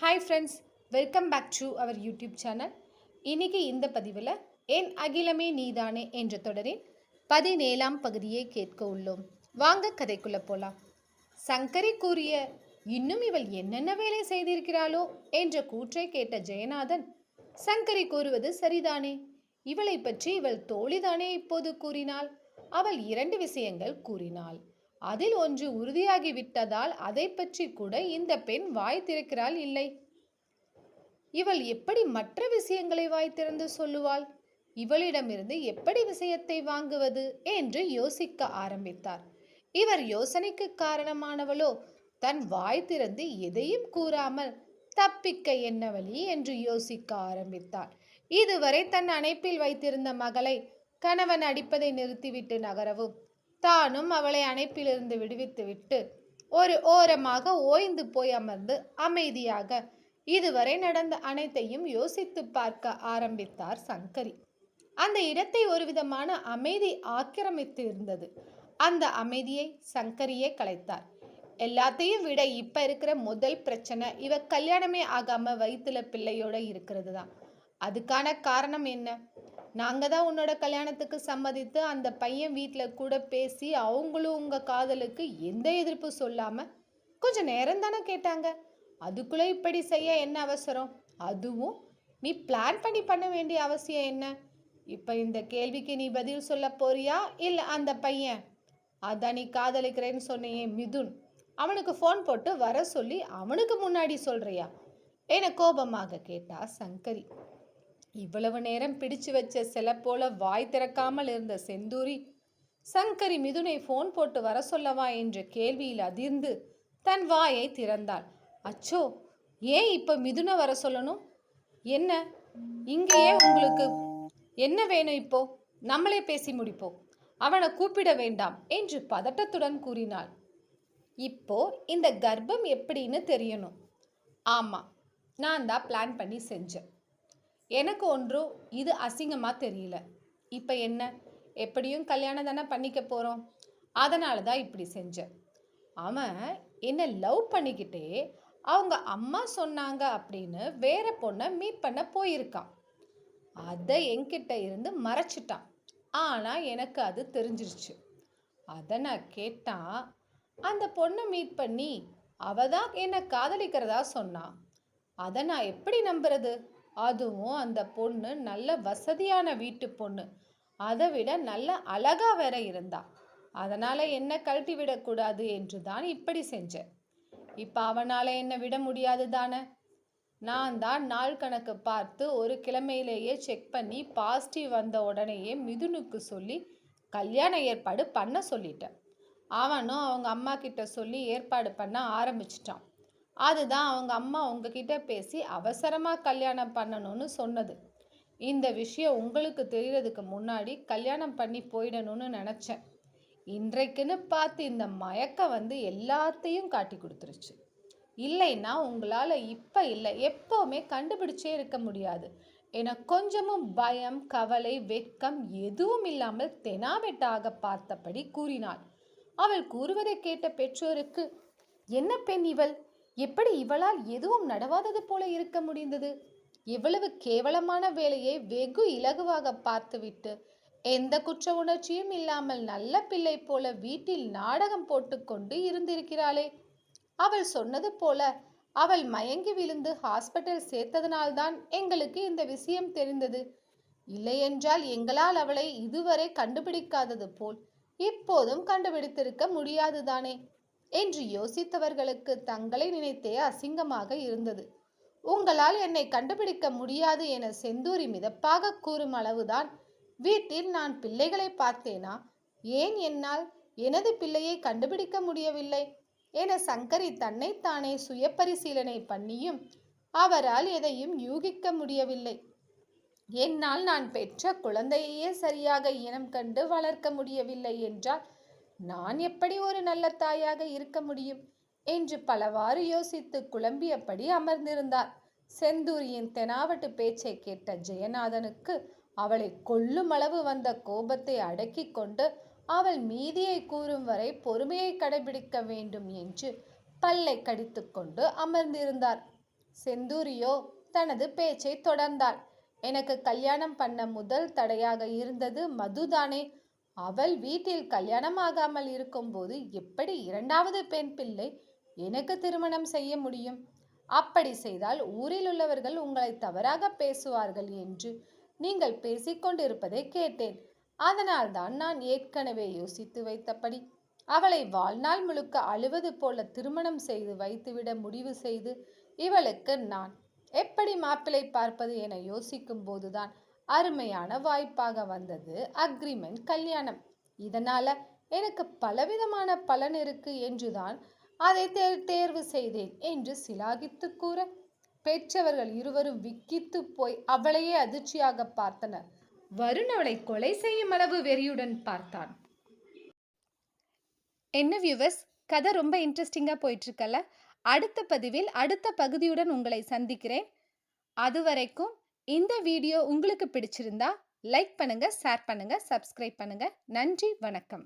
Hi friends welcome back to our YouTube channel இன்னைக்கு இந்த பதிவில் என் அகிலமே நீதானே என்ற தொடரின் பதினேழாம் பகுதியை கேட்க உள்ளோம். வாங்க கதைக்குள்ளே போகலாம் சங்கரி கூறிய இன்னும் இவள் என்னென்ன வேலை செய்திருக்கிறாளோ என்ற கூற்றை கேட்ட ஜெயநாதன் சங்கரி கூறுவது சரிதானே? இவளை பற்றி இவள் தோழிதானே இப்போது கூறினாள். அவள் இரண்டு விஷயங்கள் கூறினாள். அதில் ஒன்று உறுதியாகிவிட்டதால் அதை பற்றி கூட இந்த பெண் வாய் திறக்கிறாள் இல்லை. இவள் எப்படி மற்ற விஷயங்களை வாய் திறந்து சொல்லுவாள்? இவளிடமிருந்து எப்படி விஷயத்தை வாங்குவது? என்று யோசிக்க ஆரம்பித்தார். இவர் யோசனைக்கு காரணமானவளோ? தன் வாய் திறந்து எதையும் கூறாமல் தப்பிக்க என்ன வழி? என்று யோசிக்க ஆரம்பித்தார். இதுவரை தன் அணைப்பில் வைத்திருந்த மகளை கணவன் அடிப்பதை நிறுத்திவிட்டு நகரவும் தானும் அவளை அணைப்பிலிருந்து விடுவித்துவிட்டு ஒரு ஓரமாக ஓய்ந்து போய் அமர்ந்து அமைதியாக இதுவரை நடந்த அனைத்தையும் யோசித்து பார்க்க ஆரம்பித்தார் சங்கரி. அந்த இடத்தை ஒரு விதமான அமைதி ஆக்கிரமித்து இருந்தது அந்த அமைதியை சங்கரியே கலைத்தார். எல்லாத்தையும் விட இப்ப இருக்கிற முதல் பிரச்சனை இவ கல்யாணமே ஆகாம வயிற்றுல பிள்ளையோட இருக்கிறது தான் அதுக்கான காரணம் என்ன? நாங்கள் தான் உன்னோட கல்யாணத்துக்கு சம்மதித்து அந்த பையன் வீட்டில் கூட பேசி அவங்களும் உங்கள் காதலுக்கு எந்த எதிர்ப்பு சொல்லாமல் கொஞ்சம் நேரம் தானே கேட்டாங்க. அதுக்குள்ளே இப்படி செய்ய என்ன அவசரம்? அதுவும் நீ பிளான் பண்ணி பண்ண வேண்டிய அவசியம் என்ன? இப்போ இந்த கேள்விக்கு நீ பதில் சொல்ல போறியா? இல்லை அந்த பையன்? அதான் நீ காதலிக்கிறேன்னு சொன்னையே மிதுன்? அவனுக்கு ஃபோன் போட்டு வர சொல்லி அவனுக்கு முன்னாடி சொல்கிறியா என கோபமாக கேட்டா சங்கரி. இவ்வளவு நேரம் பிடிச்சு வச்ச சில போல வாய் திறக்காமல் இருந்த செந்தூரி சங்கரி மிதுனை ஃபோன் போட்டு வர சொல்லவா? என்ற கேள்வியில் அதிர்ந்து தன் வாயை திறந்தாள். அச்சோ ஏன் இப்போ மிதுனை வர சொல்லணும்? என்ன? இங்கேயே உங்களுக்கு என்ன வேணும் இப்போ? நம்மளே பேசி முடிப்போம். அவனை கூப்பிட வேண்டாம் என்று பதட்டத்துடன் கூறினாள். இப்போ இந்த கர்ப்பம் எப்படின்னு தெரியணும். ஆமாம் நான் தான் பிளான் பண்ணி செஞ்சேன். எனக்கு ஒன்றும் இது அசிங்கமாக தெரியல. இப்போ என்ன? எப்படியும் கல்யாணம் தானே பண்ணிக்க போகிறோம் அதனால தான் இப்படி செஞ்சேன். அவன் என்னை லவ் பண்ணிக்கிட்டே அவங்க அம்மா சொன்னாங்க அப்படின்னு வேற பொண்ணை மீட் பண்ண போயிருக்கான். அதை என்கிட்ட இருந்து மறைச்சிட்டான். ஆனால் எனக்கு அது தெரிஞ்சிருச்சு. அதை நான் கேட்டான் அந்த பொண்ணை மீட் பண்ணி அவ தான் என்னை காதலிக்கிறதா சொன்னான் அதை நான் எப்படி நம்புறது? அதுவும் அந்த பொண்ணு நல்ல வசதியான வீட்டு பொண்ணு. அதை விட நல்ல அழகா வேற இருந்தா. அதனால் என்ன கழட்டி விடக்கூடாது என்று தான் இப்படி செஞ்சேன். இப்போ அவனால் என்ன விட முடியாது தானே? நான் தான் நாள் கணக்கு பார்த்து ஒரு கிழமையிலேயே செக் பண்ணி பாசிட்டிவ் வந்த உடனேயே மிதுனுக்கு சொல்லி கல்யாண ஏற்பாடு பண்ண சொல்லிட்டேன். அவனும் அவங்க அம்மா கிட்ட சொல்லி ஏற்பாடு பண்ண ஆரம்பிச்சிட்டான். அதுதான் அவங்க அம்மா உங்ககிட்ட பேசி அவசரமாக கல்யாணம் பண்ணணும்னு சொன்னது. இந்த விஷயம் உங்களுக்கு தெரியறதுக்கு முன்னாடி கல்யாணம் பண்ணி போயிடணும்னு நினச்சேன். இன்றைக்குன்னு பார்த்து இந்த மயக்கம் வந்து எல்லாத்தையும் காட்டி கொடுத்துருச்சு. இல்லைன்னா உங்களால் இப்போ இல்லை எப்போவுமே கண்டுபிடிச்சே இருக்க முடியாது. என கொஞ்சமும் பயம் கவலை வெட்கம் எதுவும் இல்லாமல் தெனாவெட்டாக பார்த்தபடி கூறினாள். அவள் கூறுவதை கேட்ட பெற்றோருக்கு என்ன பெண் இவள்? எப்படி இவளால் எதுவும் நடவாதது போல இருக்க முடிந்தது? இவ்வளவு கேவலமான வேலையை வெகு இலகுவாக பார்த்துவிட்டு எந்த குற்ற உணர்ச்சியும் இல்லாமல் நல்ல பிள்ளை போல வீட்டில் நாடகம் போட்டுக்கொண்டு இருந்திருக்கிறாளே. அவள் சொன்னது போல அவள் மயங்கி விழுந்து ஹாஸ்பிட்டல் சேர்த்ததனால்தான் எங்களுக்கு இந்த விஷயம் தெரிந்தது. இல்லையென்றால் எங்களால் அவளை இதுவரை கண்டுபிடிக்காதது போல் இப்போதும் கண்டுபிடித்திருக்க முடியாதுதானே. என்று யோசித்தவர்களுக்கு தங்களை நினைத்தே அசிங்கமாக இருந்தது. உங்களால் என்னை கண்டுபிடிக்க முடியாது என செந்தூரி மிதப்பாக கூறும் அளவுதான் வீட்டில் நான் பிள்ளைகளை பார்த்தேனா? ஏன் என்னால்? எனது பிள்ளையை கண்டுபிடிக்க முடியவில்லை என சங்கரி தன்னைத்தானே சுய பரிசீலனை பண்ணியும் அவரால் எதையும் யூகிக்க முடியவில்லை. என்னால் நான் பெற்ற குழந்தையையே சரியாக இனம் கண்டு வளர்க்க முடியவில்லை என்றால் நான் எப்படி ஒரு நல்ல தாயாக இருக்க முடியும்? என்று பலவாறு யோசித்து குழம்பியபடி அமர்ந்திருந்தார். செந்தூரியின் தெனாவட்டு பேச்சை கேட்ட ஜெயநாதனுக்கு அவளை கொல்லும் அளவு வந்த கோபத்தை அடக்கி கொண்டு அவள் மீதியை கூறும் வரை பொறுமையை கடைபிடிக்க வேண்டும் என்று பல்லை கடித்துக்கொண்டு அமர்ந்திருந்தார். செந்தூரியோ தனது பேச்சை தொடர்ந்தாள். எனக்கு கல்யாணம் பண்ண முதல் தடையாக இருந்தது மதுதானே? அவள் வீட்டில் கல்யாணம் ஆகாமல் இருக்கும்போது எப்படி இரண்டாவது பெண் பிள்ளை எனக்கு திருமணம் செய்ய முடியும்? அப்படி செய்தால் ஊரில் உள்ளவர்கள் உங்களை தவறாக பேசுவார்கள் என்று நீங்கள் பேசிக்கொண்டிருப்பதை கேட்டேன். அதனால்தான் நான் ஏற்கனவே யோசித்து வைத்தபடி அவளை வாழ்நாள் முழுக்க அழுவது போல திருமணம் செய்து வைத்துவிட முடிவு செய்து இவளுக்கு நான் எப்படி மாப்பிள்ளை பார்ப்பது என யோசிக்கும் போதுதான் அருமையான வாய்ப்பாக வந்தது. அக்ரிமெண்ட் கல்யாணம். இதனால் எனக்கு பலவிதமான பலன் இருக்கு என்றுதான் அதை தே தேர்வு செய்தேன் என்று சிலாகித்து கூற பெற்றவர்கள் இருவரும் விக்கித்து போய் அவளையே அதிர்ச்சியாக பார்த்தனர். வருண் அவளை கொலை செய்யும் அளவு வெறியுடன் பார்த்தான். என்ன வியூவர்ஸ் கதை ரொம்ப இன்ட்ரெஸ்டிங்காக போயிட்டுருக்கல அடுத்த பதிவில் அடுத்த பகுதியுடன் உங்களை சந்திக்கிறேன். அது வரைக்கும் இந்த வீடியோ உங்களுக்கு பிடிச்சிருந்தா லைக் பண்ணுங்க ஷேர் பண்ணுங்க சப்ஸ்கிரைப் பண்ணுங்க. நன்றி வணக்கம்.